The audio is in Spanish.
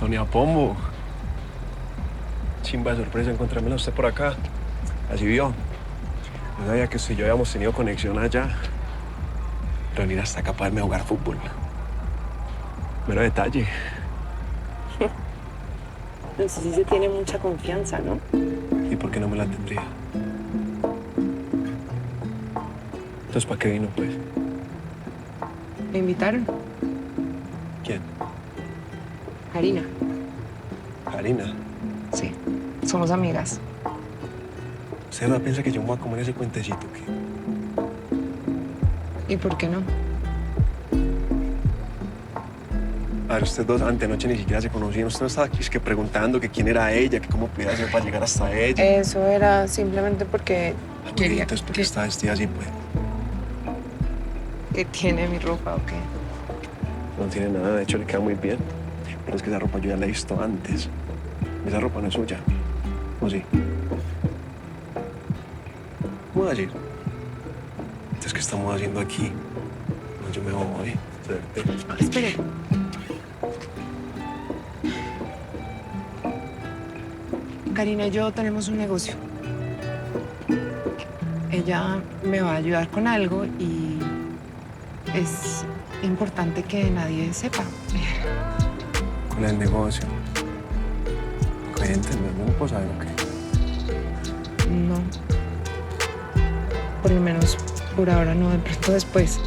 Doña Pombo. Chimba de sorpresa encontrármela a usted por acá. Así vio. No sabía que usted y yo habíamos tenido conexión allá. Reunir hasta acá para verme jugar fútbol. Mero detalle. Entonces sí se tiene mucha confianza, ¿no? ¿Y por qué no me la tendría? Entonces, ¿para qué vino, pues? Me invitaron. ¿Quién? Karina. Karina. Sí. Somos amigas. ¿Usted no piensa que yo me voy a comer ese cuentecito? ¿qué? ¿Y por qué no? A ver, ustedes dos antenoche ni siquiera se conocían. Usted no estaba aquí es que preguntando que quién era ella, que cómo podía hacer para llegar hasta ella. Eso era simplemente porque Ah, quería Entonces, ¿por qué está vestida así, pues? que tiene mi ropa o qué. No tiene nada, de hecho le queda muy bien. Es que esa ropa yo ya la he visto antes. Esa ropa no es suya. ¿O sí? ¿Cómo decir? Entonces, ¿qué estamos haciendo aquí? No, yo me voy. Espere. Karina y yo tenemos un negocio. Ella me va a ayudar con algo y es importante que nadie sepa. Con el negocio. Cuéntenme, no puedo saber lo que. No. Por lo menos por ahora no, de pronto después.